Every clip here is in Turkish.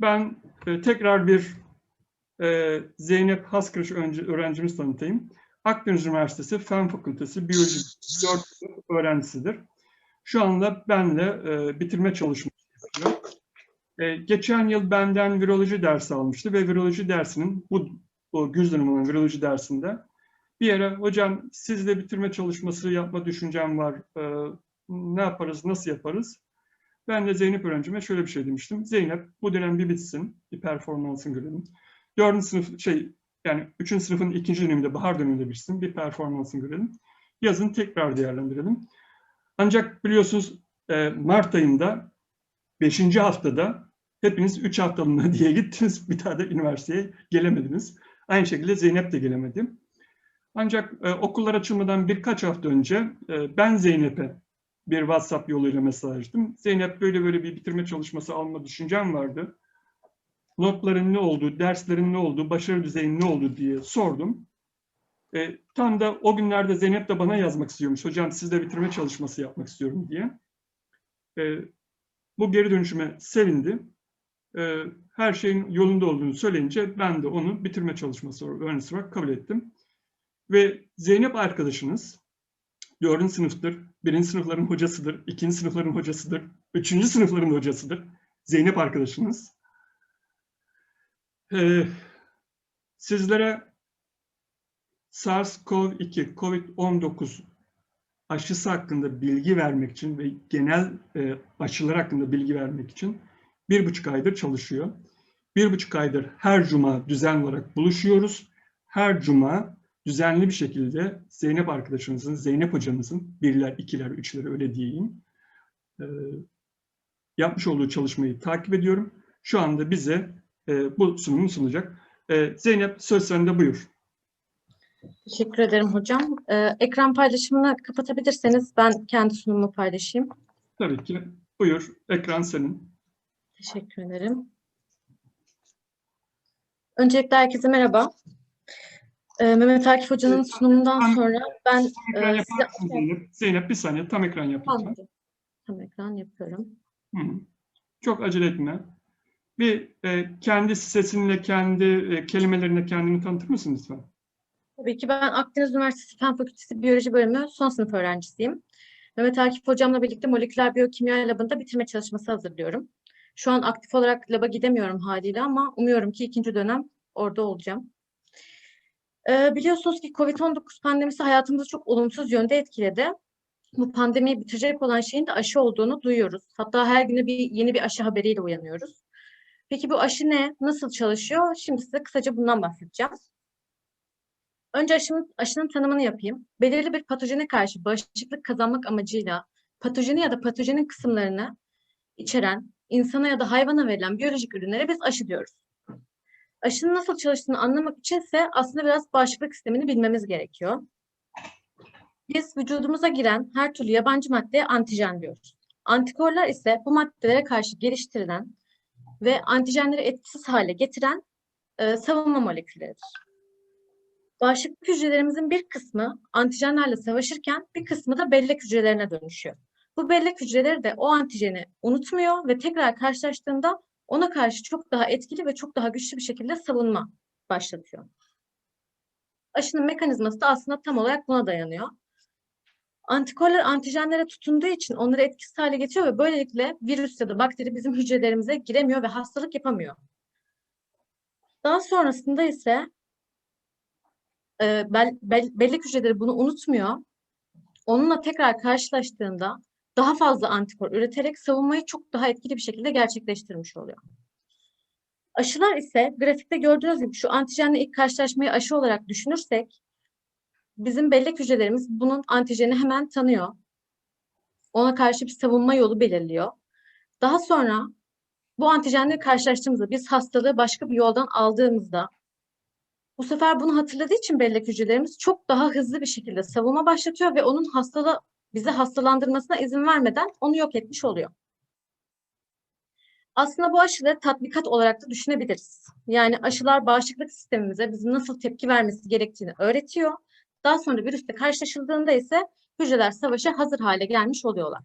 Ben e, tekrar bir e, Zeynep Haskırış öğrencimiz tanıtayım. Akdeniz Üniversitesi Fen Fakültesi Biyoloji 4 sınıf öğrencisidir. Şu anda benle e, bitirme çalışması yapıyor. E, geçen yıl benden viroloji dersi almıştı ve viroloji dersinin bu, bu güz dönemi olan viroloji dersinde bir yere hocam sizle bitirme çalışması yapma düşüncem var. E, ne yaparız, nasıl yaparız? Ben de Zeynep öğrencime şöyle bir şey demiştim. Zeynep bu dönem bir bitsin, bir performansın görelim. Dördüncü sınıf şey yani üçüncü sınıfın ikinci döneminde bahar döneminde bitsin, bir performansın görelim. Yazın tekrar değerlendirelim. Ancak biliyorsunuz e, Mart ayında beşinci haftada hepiniz üç haftalığına diye gittiniz. Bir daha da üniversiteye gelemediniz. Aynı şekilde Zeynep de gelemedi. Ancak e, okullar açılmadan birkaç hafta önce e, ben Zeynep'e bir WhatsApp yoluyla mesajladım. Zeynep böyle böyle bir bitirme çalışması alma düşüncem vardı. Notların ne olduğu, derslerin ne olduğu, başarı düzeyin ne olduğu diye sordum. E, tam da o günlerde Zeynep de bana yazmak istiyormuş. Hocam sizle bitirme çalışması yapmak istiyorum diye. E, bu geri dönüşüme sevindi. E, her şeyin yolunda olduğunu söyleyince ben de onu bitirme çalışması öğrencisi olarak kabul ettim. Ve Zeynep arkadaşınız dördüncü sınıftır, birinci sınıfların hocasıdır, ikinci sınıfların hocasıdır, üçüncü sınıfların hocasıdır. Zeynep arkadaşınız. Ee, sizlere SARS-CoV-2, COVID-19 aşısı hakkında bilgi vermek için ve genel e, aşılar hakkında bilgi vermek için bir buçuk aydır çalışıyor. Bir buçuk aydır her cuma düzenli olarak buluşuyoruz. Her cuma düzenli bir şekilde Zeynep arkadaşımızın, Zeynep hocamızın, birler, ikiler, üçler öyle diyeyim, e, yapmış olduğu çalışmayı takip ediyorum. Şu anda bize e, bu sunumu sunacak. E, Zeynep söz sende buyur. Teşekkür ederim hocam. Ee, ekran paylaşımını kapatabilirseniz ben kendi sunumumu paylaşayım. Tabii ki. Buyur. Ekran senin. Teşekkür ederim. Öncelikle herkese merhaba. Ee, Mehmet Akif Hoca'nın sunumundan sonra ben Tam e, size... Zeynep? Zeynep bir saniye tam ekran yap lütfen. Tamam, tam ekran yapıyorum. Hı. Çok acele etme. Bir e, kendi sesinle, kendi e, kelimelerinle kendini tanıtır mısın lütfen? Tabii ki ben Akdeniz Üniversitesi Fen Fakültesi Biyoloji Bölümü son sınıf öğrencisiyim. Mehmet Akif Hocamla birlikte moleküler biyokimya labında bitirme çalışması hazırlıyorum. Şu an aktif olarak laba gidemiyorum haliyle ama umuyorum ki ikinci dönem orada olacağım. Ee, biliyorsunuz ki COVID-19 pandemisi hayatımızı çok olumsuz yönde etkiledi. Bu pandemiyi bitirecek olan şeyin de aşı olduğunu duyuyoruz. Hatta her güne bir yeni bir aşı haberiyle uyanıyoruz. Peki bu aşı ne? Nasıl çalışıyor? Şimdi size kısaca bundan bahsedeceğim. Önce aşının, aşının tanımını yapayım. Belirli bir patojene karşı bağışıklık kazanmak amacıyla patojeni ya da patojenin kısımlarını içeren insana ya da hayvana verilen biyolojik ürünlere biz aşı diyoruz. Aşının nasıl çalıştığını anlamak için ise aslında biraz bağışıklık sistemini bilmemiz gerekiyor. Biz vücudumuza giren her türlü yabancı maddeye antijen diyoruz. Antikorlar ise bu maddelere karşı geliştirilen ve antijenleri etkisiz hale getiren e, savunma molekülleridir. Bağışıklık hücrelerimizin bir kısmı antijenlerle savaşırken bir kısmı da bellek hücrelerine dönüşüyor. Bu bellek hücreleri de o antijeni unutmuyor ve tekrar karşılaştığında ona karşı çok daha etkili ve çok daha güçlü bir şekilde savunma başlatıyor. Aşının mekanizması da aslında tam olarak buna dayanıyor. Antikorlar antijenlere tutunduğu için onları etkisiz hale getiriyor ve böylelikle virüs ya da bakteri bizim hücrelerimize giremiyor ve hastalık yapamıyor. Daha sonrasında ise e, bel, bel, bellek hücreleri bunu unutmuyor. Onunla tekrar karşılaştığında daha fazla antikor üreterek savunmayı çok daha etkili bir şekilde gerçekleştirmiş oluyor. Aşılar ise grafikte gördüğünüz gibi şu antijenle ilk karşılaşmayı aşı olarak düşünürsek bizim bellek hücrelerimiz bunun antijeni hemen tanıyor. Ona karşı bir savunma yolu belirliyor. Daha sonra bu antijenle karşılaştığımızda biz hastalığı başka bir yoldan aldığımızda bu sefer bunu hatırladığı için bellek hücrelerimiz çok daha hızlı bir şekilde savunma başlatıyor ve onun hastalığı bizi hastalandırmasına izin vermeden onu yok etmiş oluyor. Aslında bu aşıları tatbikat olarak da düşünebiliriz. Yani aşılar bağışıklık sistemimize bizim nasıl tepki vermesi gerektiğini öğretiyor. Daha sonra virüsle karşılaşıldığında ise hücreler savaşa hazır hale gelmiş oluyorlar.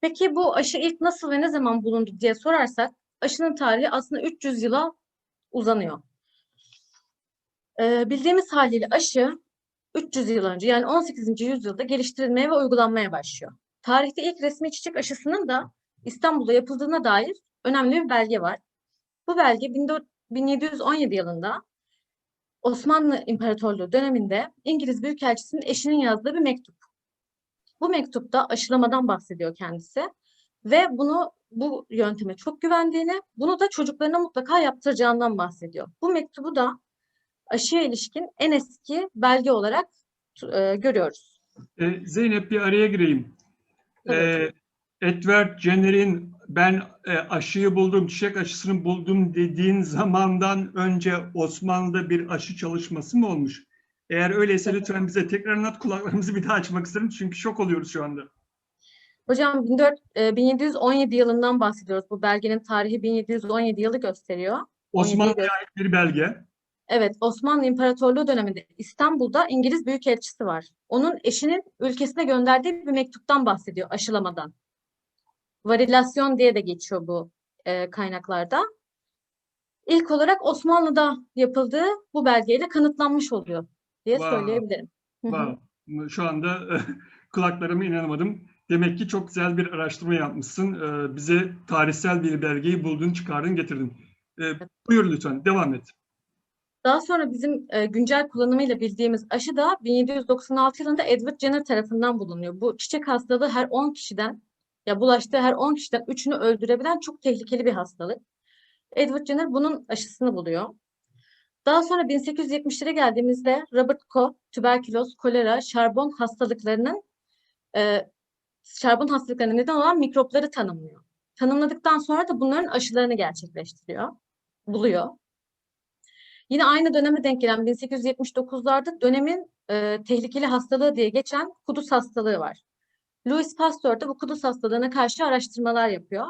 Peki bu aşı ilk nasıl ve ne zaman bulundu diye sorarsak aşının tarihi aslında 300 yıla uzanıyor. Ee, bildiğimiz haliyle aşı 300 yıl önce yani 18. yüzyılda geliştirilmeye ve uygulanmaya başlıyor. Tarihte ilk resmi çiçek aşısının da İstanbul'da yapıldığına dair önemli bir belge var. Bu belge 14 1717 yılında Osmanlı İmparatorluğu döneminde İngiliz Büyükelçisi'nin eşinin yazdığı bir mektup. Bu mektupta aşılamadan bahsediyor kendisi ve bunu bu yönteme çok güvendiğini, bunu da çocuklarına mutlaka yaptıracağından bahsediyor. Bu mektubu da aşıya ilişkin en eski belge olarak e, görüyoruz. E, Zeynep bir araya gireyim. Evet. E, Edward Jenner'in ben e, aşıyı buldum, çiçek aşısını buldum dediğin zamandan önce Osmanlı'da bir aşı çalışması mı olmuş? Eğer öyleyse lütfen bize tekrar anlat kulaklarımızı bir daha açmak isterim çünkü şok oluyoruz şu anda. Hocam 14, e, 1717 yılından bahsediyoruz. Bu belgenin tarihi 1717 yılı gösteriyor. Osmanlı'ya ait bir belge. Evet, Osmanlı İmparatorluğu döneminde İstanbul'da İngiliz Büyükelçisi var. Onun eşinin ülkesine gönderdiği bir mektuptan bahsediyor aşılamadan. Varilasyon diye de geçiyor bu e, kaynaklarda. İlk olarak Osmanlı'da yapıldığı bu belgeyle kanıtlanmış oluyor diye Wow. söyleyebilirim. Wow. Şu anda kulaklarıma inanamadım. Demek ki çok güzel bir araştırma yapmışsın. Ee, Bize tarihsel bir belgeyi buldun, çıkardın, getirdin. Ee, Buyur lütfen, devam et. Daha sonra bizim e, güncel kullanımıyla bildiğimiz aşı da 1796 yılında Edward Jenner tarafından bulunuyor. Bu çiçek hastalığı her 10 kişiden ya bulaştığı her 10 kişiden 3'ünü öldürebilen çok tehlikeli bir hastalık. Edward Jenner bunun aşısını buluyor. Daha sonra 1870'lere geldiğimizde Robert Koch tüberküloz, kolera, şarbon hastalıklarının e, şarbon hastalıklarına neden olan mikropları tanımlıyor. Tanımladıktan sonra da bunların aşılarını gerçekleştiriyor, buluyor. Yine aynı döneme denk gelen 1879'larda dönemin e, tehlikeli hastalığı diye geçen kuduz hastalığı var. Louis Pasteur de bu kuduz hastalığına karşı araştırmalar yapıyor.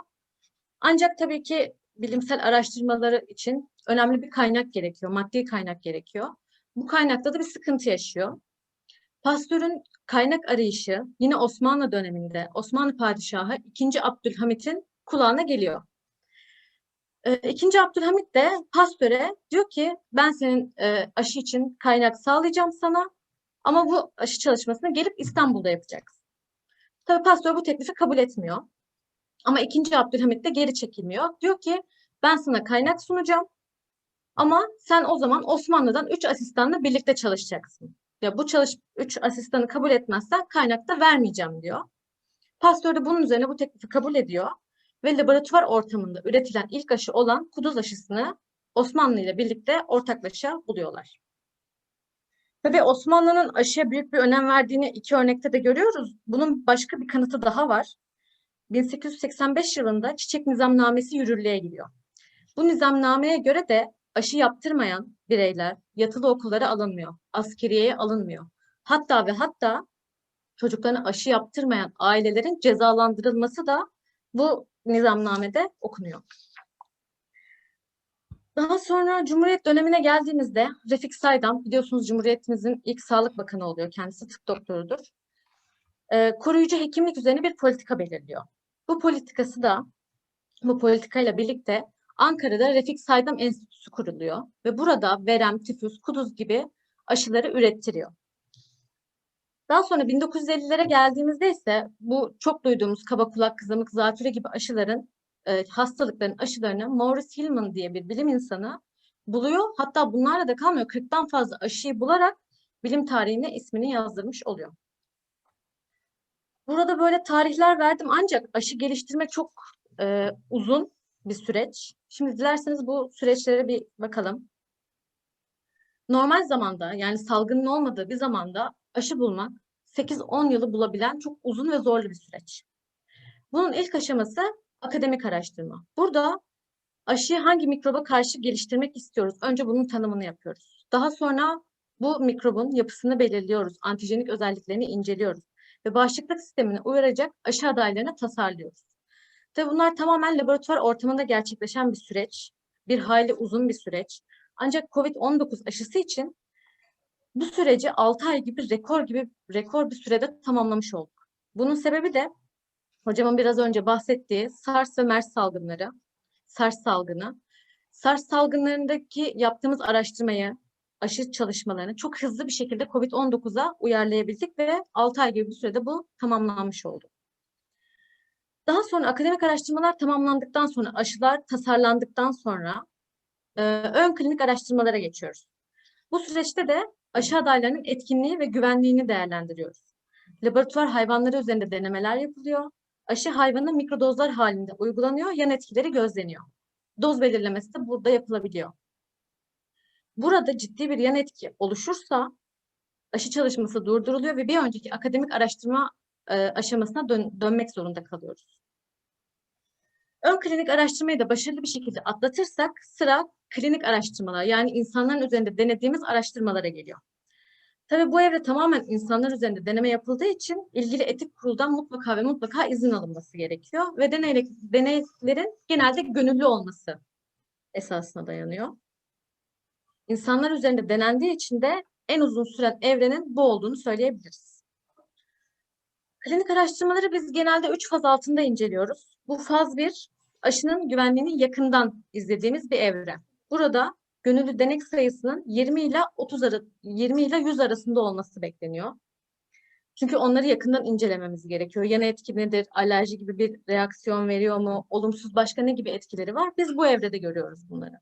Ancak tabii ki bilimsel araştırmaları için önemli bir kaynak gerekiyor, maddi kaynak gerekiyor. Bu kaynakta da bir sıkıntı yaşıyor. Pasteur'ün kaynak arayışı yine Osmanlı döneminde Osmanlı Padişahı 2. Abdülhamit'in kulağına geliyor. Ee, İkinci Abdülhamit de Pasteur'e diyor ki ben senin e, aşı için kaynak sağlayacağım sana ama bu aşı çalışmasını gelip İstanbul'da yapacaksın. Tabii Pasteur bu teklifi kabul etmiyor. Ama ikinci Abdülhamit de geri çekilmiyor. Diyor ki ben sana kaynak sunacağım ama sen o zaman Osmanlı'dan 3 asistanla birlikte çalışacaksın. Ya bu çalış 3 asistanı kabul etmezsen kaynak da vermeyeceğim diyor. Pasteur de bunun üzerine bu teklifi kabul ediyor ve laboratuvar ortamında üretilen ilk aşı olan kuduz aşısını Osmanlı ile birlikte ortaklaşa buluyorlar. Tabii Osmanlı'nın aşıya büyük bir önem verdiğini iki örnekte de görüyoruz. Bunun başka bir kanıtı daha var. 1885 yılında Çiçek Nizamnamesi yürürlüğe giriyor. Bu nizamnameye göre de aşı yaptırmayan bireyler yatılı okullara alınmıyor, askeriyeye alınmıyor. Hatta ve hatta çocuklarına aşı yaptırmayan ailelerin cezalandırılması da bu nizamnamede okunuyor. Daha sonra Cumhuriyet dönemine geldiğimizde Refik Saydam, biliyorsunuz Cumhuriyetimizin ilk Sağlık Bakanı oluyor. Kendisi tıp doktorudur. Ee, koruyucu hekimlik üzerine bir politika belirliyor. Bu politikası da, bu politikayla birlikte Ankara'da Refik Saydam Enstitüsü kuruluyor ve burada verem, tifüs, kuduz gibi aşıları ürettiriyor. Daha sonra 1950'lere geldiğimizde ise bu çok duyduğumuz kaba kulak kızamık, zatürre gibi aşıların, e, hastalıkların aşılarını Maurice Hillman diye bir bilim insanı buluyor. Hatta bunlarla da kalmıyor. 40'tan fazla aşıyı bularak bilim tarihine ismini yazdırmış oluyor. Burada böyle tarihler verdim ancak aşı geliştirme çok e, uzun bir süreç. Şimdi dilerseniz bu süreçlere bir bakalım. Normal zamanda yani salgının olmadığı bir zamanda aşı bulmak 8-10 yılı bulabilen çok uzun ve zorlu bir süreç. Bunun ilk aşaması akademik araştırma. Burada aşıyı hangi mikroba karşı geliştirmek istiyoruz? Önce bunun tanımını yapıyoruz. Daha sonra bu mikrobun yapısını belirliyoruz. Antijenik özelliklerini inceliyoruz. Ve bağışıklık sistemine uyaracak aşı adaylarını tasarlıyoruz. Tabii bunlar tamamen laboratuvar ortamında gerçekleşen bir süreç. Bir hayli uzun bir süreç. Ancak COVID-19 aşısı için bu süreci 6 ay gibi rekor gibi rekor bir sürede tamamlamış olduk. Bunun sebebi de hocamın biraz önce bahsettiği SARS ve MERS salgınları, SARS salgını. SARS salgınlarındaki yaptığımız araştırmayı, aşı çalışmalarını çok hızlı bir şekilde COVID-19'a uyarlayabildik ve 6 ay gibi bir sürede bu tamamlanmış oldu. Daha sonra akademik araştırmalar tamamlandıktan sonra, aşılar tasarlandıktan sonra e, ön klinik araştırmalara geçiyoruz. Bu süreçte de aşı adaylarının etkinliği ve güvenliğini değerlendiriyoruz. Laboratuvar hayvanları üzerinde denemeler yapılıyor. Aşı hayvana mikrodozlar halinde uygulanıyor, yan etkileri gözleniyor. Doz belirlemesi de burada yapılabiliyor. Burada ciddi bir yan etki oluşursa aşı çalışması durduruluyor ve bir önceki akademik araştırma e, aşamasına dön- dönmek zorunda kalıyoruz. Ön klinik araştırmayı da başarılı bir şekilde atlatırsak sıra klinik araştırmalar yani insanların üzerinde denediğimiz araştırmalara geliyor. Tabii bu evre tamamen insanlar üzerinde deneme yapıldığı için ilgili etik kuruldan mutlaka ve mutlaka izin alınması gerekiyor ve deney, deneylerin genelde gönüllü olması esasına dayanıyor. İnsanlar üzerinde denendiği için de en uzun süren evrenin bu olduğunu söyleyebiliriz. Klinik araştırmaları biz genelde üç faz altında inceliyoruz. Bu faz bir, aşının güvenliğini yakından izlediğimiz bir evre. Burada gönüllü denek sayısının 20 ile 30 arası, 20 ile 100 arasında olması bekleniyor. Çünkü onları yakından incelememiz gerekiyor. Yan etki nedir? Alerji gibi bir reaksiyon veriyor mu? Olumsuz başka ne gibi etkileri var? Biz bu evrede görüyoruz bunları.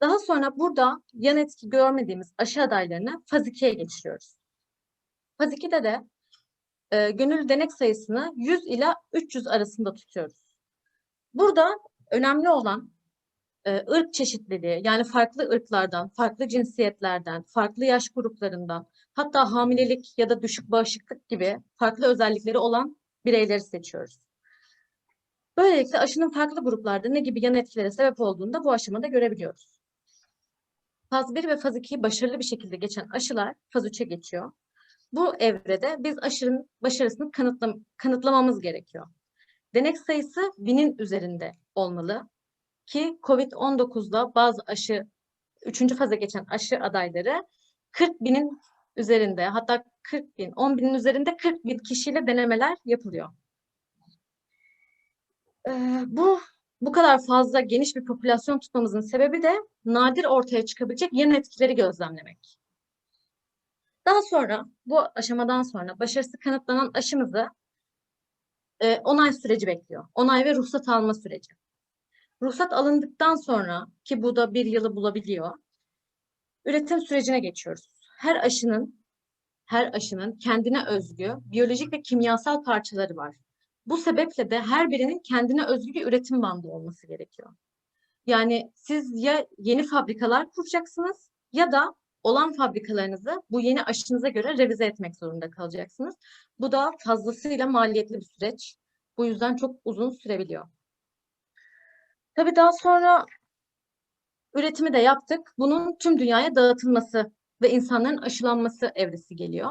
Daha sonra burada yan etki görmediğimiz aşı adaylarını faz 2'ye geçiriyoruz. Faz 2'de de e, gönüllü denek sayısını 100 ila 300 arasında tutuyoruz. Burada önemli olan e, ırk çeşitliliği yani farklı ırklardan, farklı cinsiyetlerden, farklı yaş gruplarından hatta hamilelik ya da düşük bağışıklık gibi farklı özellikleri olan bireyleri seçiyoruz. Böylelikle aşının farklı gruplarda ne gibi yan etkilere sebep olduğunu da bu aşamada görebiliyoruz. Faz 1 ve faz 2'yi başarılı bir şekilde geçen aşılar faz 3'e geçiyor. Bu evrede biz aşının başarısını kanıtlam kanıtlamamız gerekiyor. Denek sayısı binin üzerinde olmalı ki COVID-19'da bazı aşı, üçüncü faza geçen aşı adayları 40 binin üzerinde hatta 40 bin, 10 binin üzerinde 40 bin kişiyle denemeler yapılıyor. Ee, bu bu kadar fazla geniş bir popülasyon tutmamızın sebebi de nadir ortaya çıkabilecek yan etkileri gözlemlemek. Daha sonra bu aşamadan sonra başarısı kanıtlanan aşımızı e, onay süreci bekliyor. Onay ve ruhsat alma süreci. Ruhsat alındıktan sonra ki bu da bir yılı bulabiliyor. Üretim sürecine geçiyoruz. Her aşının her aşının kendine özgü biyolojik ve kimyasal parçaları var. Bu sebeple de her birinin kendine özgü bir üretim bandı olması gerekiyor. Yani siz ya yeni fabrikalar kuracaksınız ya da olan fabrikalarınızı bu yeni aşınıza göre revize etmek zorunda kalacaksınız. Bu da fazlasıyla maliyetli bir süreç. Bu yüzden çok uzun sürebiliyor. Tabii daha sonra üretimi de yaptık. Bunun tüm dünyaya dağıtılması ve insanların aşılanması evresi geliyor.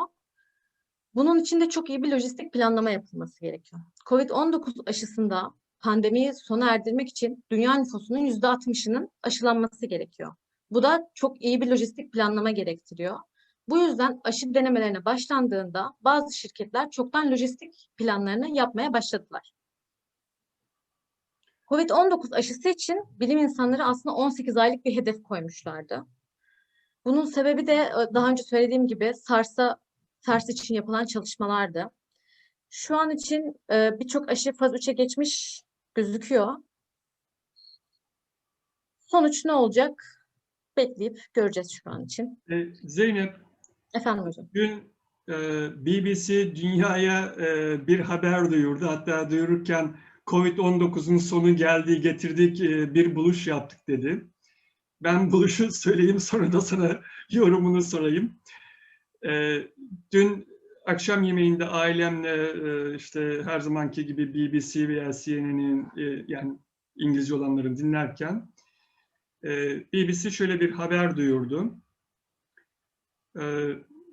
Bunun için de çok iyi bir lojistik planlama yapılması gerekiyor. Covid-19 aşısında pandemiyi sona erdirmek için dünya nüfusunun %60'ının aşılanması gerekiyor. Bu da çok iyi bir lojistik planlama gerektiriyor. Bu yüzden aşı denemelerine başlandığında bazı şirketler çoktan lojistik planlarını yapmaya başladılar. Covid-19 aşısı için bilim insanları aslında 18 aylık bir hedef koymuşlardı. Bunun sebebi de daha önce söylediğim gibi SARS'a SARS için yapılan çalışmalardı. Şu an için e, birçok aşı faz 3'e geçmiş gözüküyor. Sonuç ne olacak? Bekleyip göreceğiz şu an için. E, Zeynep, Efendim hocam. dün e, BBC dünyaya e, bir haber duyurdu. Hatta duyururken Covid-19'un sonu geldi, getirdik, e, bir buluş yaptık dedi. Ben buluşu söyleyeyim, sonra da sana yorumunu sorayım. E, dün akşam yemeğinde ailemle e, işte her zamanki gibi BBC veya CNN'in e, yani İngilizce olanları dinlerken BBC şöyle bir haber duyurdu. E,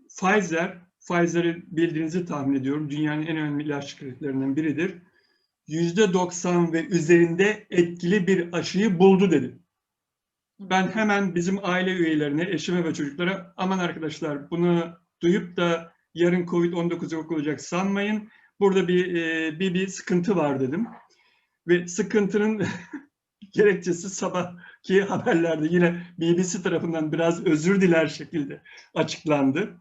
Pfizer, Pfizer'i bildiğinizi tahmin ediyorum. Dünyanın en önemli ilaç şirketlerinden biridir. %90 ve üzerinde etkili bir aşıyı buldu dedi. Ben hemen bizim aile üyelerine, eşime ve çocuklara aman arkadaşlar bunu duyup da yarın Covid-19 yok olacak sanmayın. burada bir, e, bir, bir sıkıntı var dedim. Ve sıkıntının gerekçesi sabahki haberlerde yine BBC tarafından biraz özür diler şekilde açıklandı.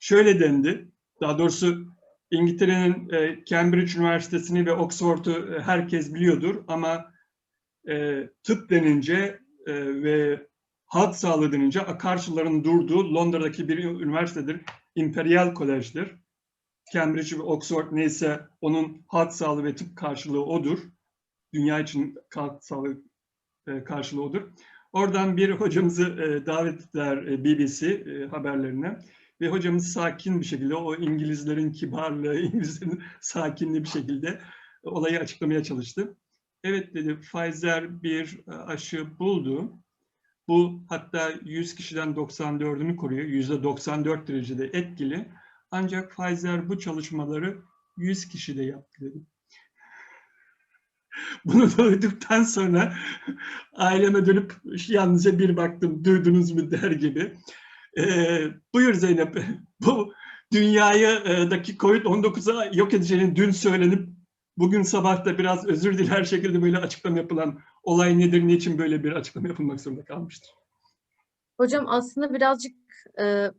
Şöyle dendi, daha doğrusu İngiltere'nin e, Cambridge Üniversitesi'ni ve Oxford'u e, herkes biliyordur ama e, tıp denince ve halk sağlığı denince akarsuların durduğu Londra'daki bir üniversitedir. Imperial College'dir. Cambridge ve Oxford neyse onun halk sağlığı ve tıp karşılığı odur. Dünya için halk sağlığı karşılığı odur. Oradan bir hocamızı e, davet ettiler e, BBC e, haberlerine. Ve hocamız sakin bir şekilde, o İngilizlerin kibarlığı, İngilizlerin sakinliği bir şekilde olayı açıklamaya çalıştı. Evet dedi, Pfizer bir e, aşı buldu. Bu hatta 100 kişiden 94'ünü koruyor. %94 derecede etkili. Ancak Pfizer bu çalışmaları 100 kişide yaptı dedi. Bunu duyduktan sonra aileme dönüp yalnızca bir baktım, duydunuz mu der gibi. Ee, buyur Zeynep, bu dünyadaki COVID-19'a yok edeceğini dün söylenip bugün sabah da biraz özür diler şekilde böyle açıklama yapılan olay nedir, niçin böyle bir açıklama yapılmak zorunda kalmıştır? Hocam aslında birazcık e,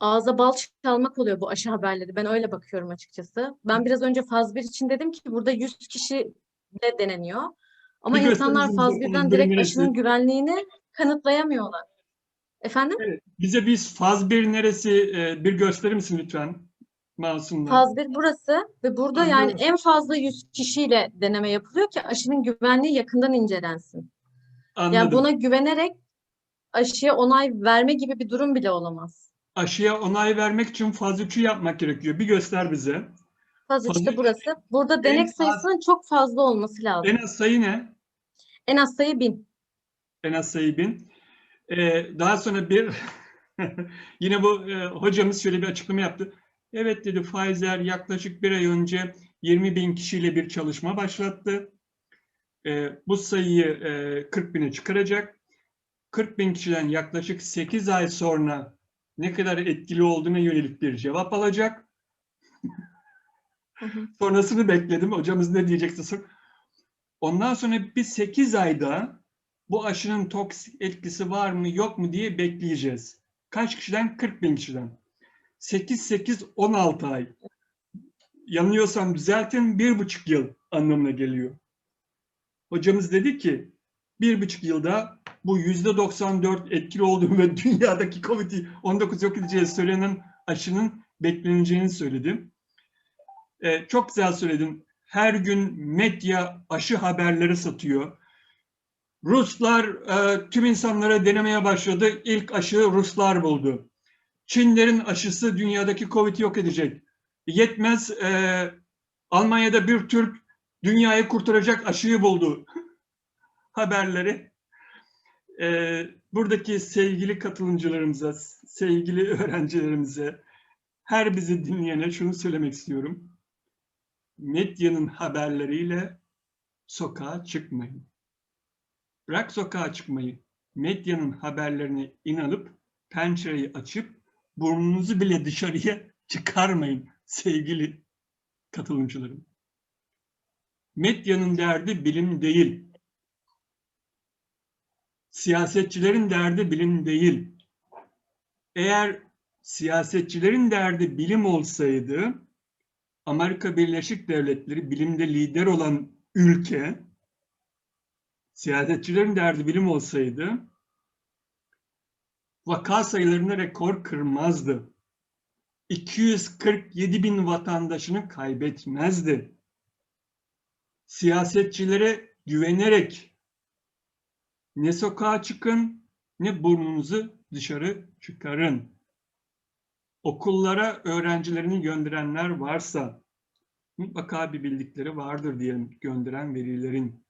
ağza bal çalmak oluyor bu aşı haberleri. Ben öyle bakıyorum açıkçası. Ben biraz önce faz 1 için dedim ki burada 100 kişi de deneniyor. Ama Bir insanlar faz bakalım, 1'den durum direkt neresi? aşının güvenliğini kanıtlayamıyorlar. Efendim? Bize biz faz 1 neresi e, bir gösterir misin lütfen? Masumlar. Faz 1 burası ve burada yani Anlıyorum. en fazla 100 kişiyle deneme yapılıyor ki aşının güvenliği yakından incelensin. Yani Anladım. buna güvenerek aşıya onay verme gibi bir durum bile olamaz. Aşıya onay vermek için faz 3'ü yapmak gerekiyor. Bir göster bize. Faz Faz 3'te üç- burası. Burada denek az- sayısının çok fazla olması lazım. En az sayı ne? En az sayı 1000. En az sayı bin. Ee, daha sonra bir yine bu e, hocamız şöyle bir açıklama yaptı. Evet dedi Pfizer yaklaşık bir ay önce 20 bin kişiyle bir çalışma başlattı. Ee, bu sayıyı e, 40 bine çıkaracak. 40 bin kişiden yaklaşık 8 ay sonra ne kadar etkili olduğuna yönelik bir cevap alacak. Sonrasını bekledim. Hocamız ne diyecekse sor. Ondan sonra bir 8 ayda bu aşının toksik etkisi var mı yok mu diye bekleyeceğiz. Kaç kişiden? 40 bin kişiden. 8, 8, 16 ay. Yanılıyorsam düzeltin bir buçuk yıl anlamına geliyor. Hocamız dedi ki bir buçuk yılda bu yüzde 94 etkili olduğu ve dünyadaki COVID-19 yok edeceği söylenen aşının bekleneceğini söyledim. Ee, çok güzel söyledin. Her gün medya aşı haberleri satıyor. Ruslar e, tüm insanlara denemeye başladı. İlk aşı Ruslar buldu. Çinlerin aşısı dünyadaki Covid yok edecek. Yetmez e, Almanya'da bir Türk dünyayı kurtaracak aşıyı buldu. Haberleri. E, buradaki sevgili katılımcılarımıza, sevgili öğrencilerimize, her bizi dinleyene şunu söylemek istiyorum. Medyanın haberleriyle sokağa çıkmayın. Bırak sokağa çıkmayı. Medyanın haberlerine inanıp pencereyi açıp burnunuzu bile dışarıya çıkarmayın sevgili katılımcılarım. Medyanın derdi bilim değil. Siyasetçilerin derdi bilim değil. Eğer siyasetçilerin derdi bilim olsaydı Amerika Birleşik Devletleri bilimde lider olan ülke siyasetçilerin derdi bilim olsaydı vaka sayılarında rekor kırmazdı. 247 bin vatandaşını kaybetmezdi. Siyasetçilere güvenerek ne sokağa çıkın ne burnunuzu dışarı çıkarın. Okullara öğrencilerini gönderenler varsa mutlaka bir bildikleri vardır diyelim gönderen velilerin.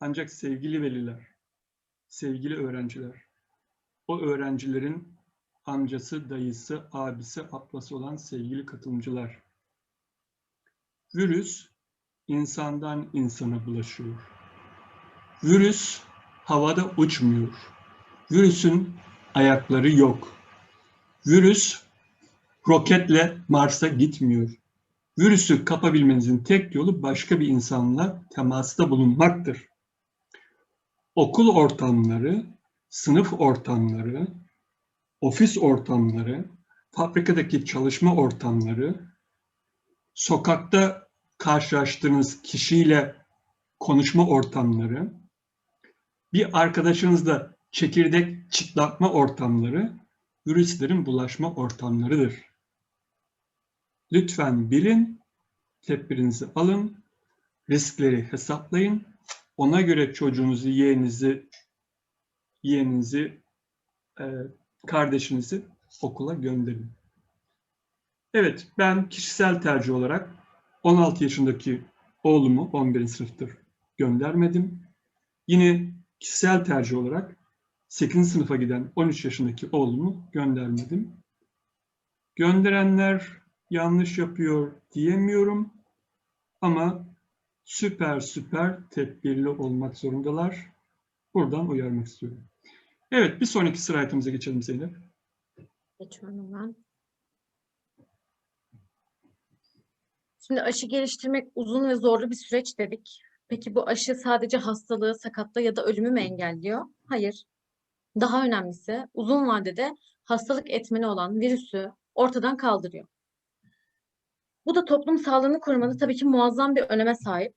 Ancak sevgili veliler, sevgili öğrenciler, o öğrencilerin amcası, dayısı, abisi, ablası olan sevgili katılımcılar. Virüs insandan insana bulaşıyor. Virüs havada uçmuyor. Virüsün ayakları yok. Virüs roketle Mars'a gitmiyor. Virüsü kapabilmenizin tek yolu başka bir insanla temasta bulunmaktır. Okul ortamları, sınıf ortamları, ofis ortamları, fabrikadaki çalışma ortamları, sokakta karşılaştığınız kişiyle konuşma ortamları, bir arkadaşınızla çekirdek çıtlatma ortamları virüslerin bulaşma ortamlarıdır. Lütfen bilin, tedbirinizi alın, riskleri hesaplayın, ona göre çocuğunuzu, yeğenizi, yeğeninizi, e, kardeşinizi okula gönderin. Evet, ben kişisel tercih olarak 16 yaşındaki oğlumu 11. sınıftır göndermedim. Yine kişisel tercih olarak 8. sınıfa giden 13 yaşındaki oğlumu göndermedim. Gönderenler yanlış yapıyor diyemiyorum ama süper süper tedbirli olmak zorundalar. Buradan uyarmak istiyorum. Evet, bir sonraki slaytımıza geçelim Zeynep. Geçiyorum hemen. Şimdi aşı geliştirmek uzun ve zorlu bir süreç dedik. Peki bu aşı sadece hastalığı, sakatlığı ya da ölümü mü engelliyor? Hayır. Daha önemlisi uzun vadede hastalık etmeni olan virüsü ortadan kaldırıyor. Bu da toplum sağlığını korumada tabii ki muazzam bir öneme sahip.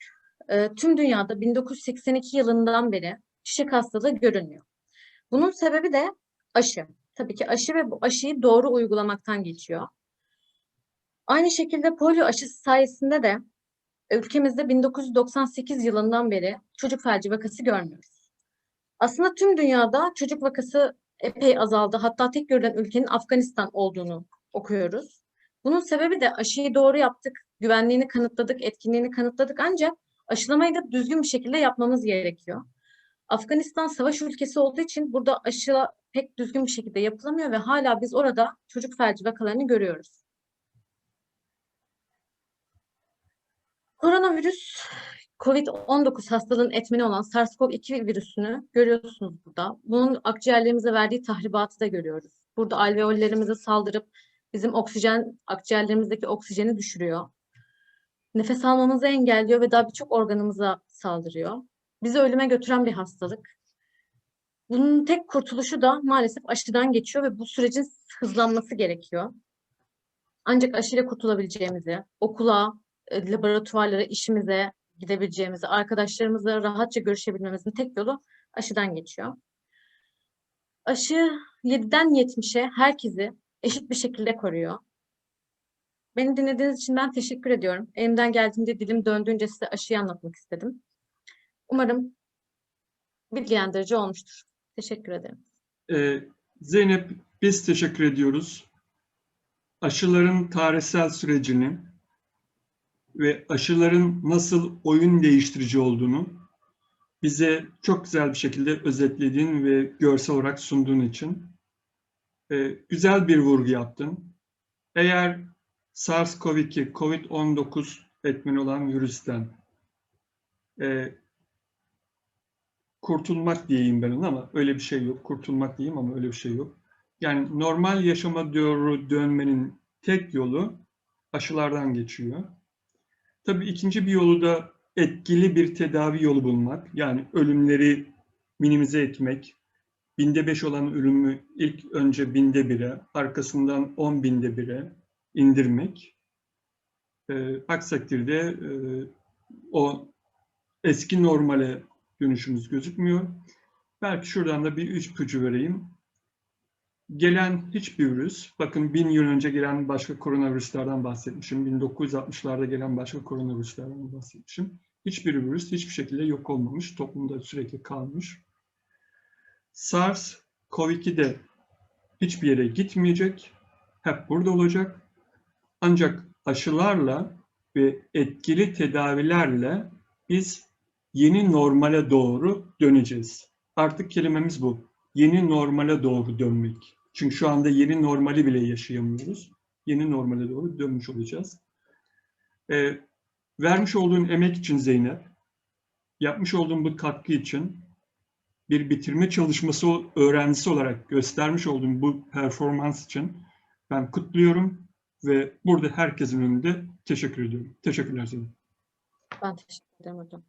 Ee, tüm dünyada 1982 yılından beri çiçek hastalığı görünmüyor. Bunun sebebi de aşı. Tabii ki aşı ve bu aşıyı doğru uygulamaktan geçiyor. Aynı şekilde polio aşısı sayesinde de ülkemizde 1998 yılından beri çocuk felci vakası görmüyoruz. Aslında tüm dünyada çocuk vakası epey azaldı. Hatta tek görülen ülkenin Afganistan olduğunu okuyoruz. Bunun sebebi de aşıyı doğru yaptık, güvenliğini kanıtladık, etkinliğini kanıtladık ancak aşılamayı da düzgün bir şekilde yapmamız gerekiyor. Afganistan savaş ülkesi olduğu için burada aşı pek düzgün bir şekilde yapılamıyor ve hala biz orada çocuk felci vakalarını görüyoruz. Koronavirüs, COVID-19 hastalığın etmeni olan SARS-CoV-2 virüsünü görüyorsunuz burada. Bunun akciğerlerimize verdiği tahribatı da görüyoruz. Burada alveollerimize saldırıp bizim oksijen, akciğerlerimizdeki oksijeni düşürüyor. Nefes almamızı engelliyor ve daha birçok organımıza saldırıyor. Bizi ölüme götüren bir hastalık. Bunun tek kurtuluşu da maalesef aşıdan geçiyor ve bu sürecin hızlanması gerekiyor. Ancak aşıyla kurtulabileceğimizi, okula, e, laboratuvarlara, işimize gidebileceğimizi, arkadaşlarımızla rahatça görüşebilmemizin tek yolu aşıdan geçiyor. Aşı 7'den 70'e herkesi eşit bir şekilde koruyor. Beni dinlediğiniz için ben teşekkür ediyorum. Elimden geldiğinde dilim döndüğünce size aşıyı anlatmak istedim. Umarım bilgilendirici olmuştur. Teşekkür ederim. Ee, Zeynep, biz teşekkür ediyoruz. Aşıların tarihsel sürecini ve aşıların nasıl oyun değiştirici olduğunu bize çok güzel bir şekilde özetlediğin ve görsel olarak sunduğun için e, güzel bir vurgu yaptın. Eğer SARS-CoV-2, COVID-19 etmeni olan virüsten e, kurtulmak diyeyim ben ama öyle bir şey yok. Kurtulmak diyeyim ama öyle bir şey yok. Yani normal yaşama doğru dönmenin tek yolu aşılardan geçiyor. Tabii ikinci bir yolu da etkili bir tedavi yolu bulmak. Yani ölümleri minimize etmek. Binde beş olan ölümü ilk önce binde bire, arkasından on binde bire indirmek. E, aksi takdirde e, o eski normale dönüşümüz gözükmüyor. Belki şuradan da bir üç ipucu vereyim. Gelen hiçbir virüs, bakın bin yıl önce gelen başka koronavirüslerden bahsetmişim, 1960'larda gelen başka koronavirüslerden bahsetmişim. Hiçbir virüs hiçbir şekilde yok olmamış, toplumda sürekli kalmış. SARS, CoV-2 de hiçbir yere gitmeyecek, hep burada olacak. Ancak aşılarla ve etkili tedavilerle biz yeni normale doğru döneceğiz. Artık kelimemiz bu. Yeni normale doğru dönmek. Çünkü şu anda yeni normali bile yaşayamıyoruz. Yeni normale doğru dönmüş olacağız. Ee, vermiş olduğun emek için Zeynep, yapmış olduğun bu katkı için bir bitirme çalışması öğrencisi olarak göstermiş olduğum bu performans için ben kutluyorum. Ve burada herkesin önünde teşekkür ediyorum. Teşekkürler size. Ben teşekkür ederim hocam.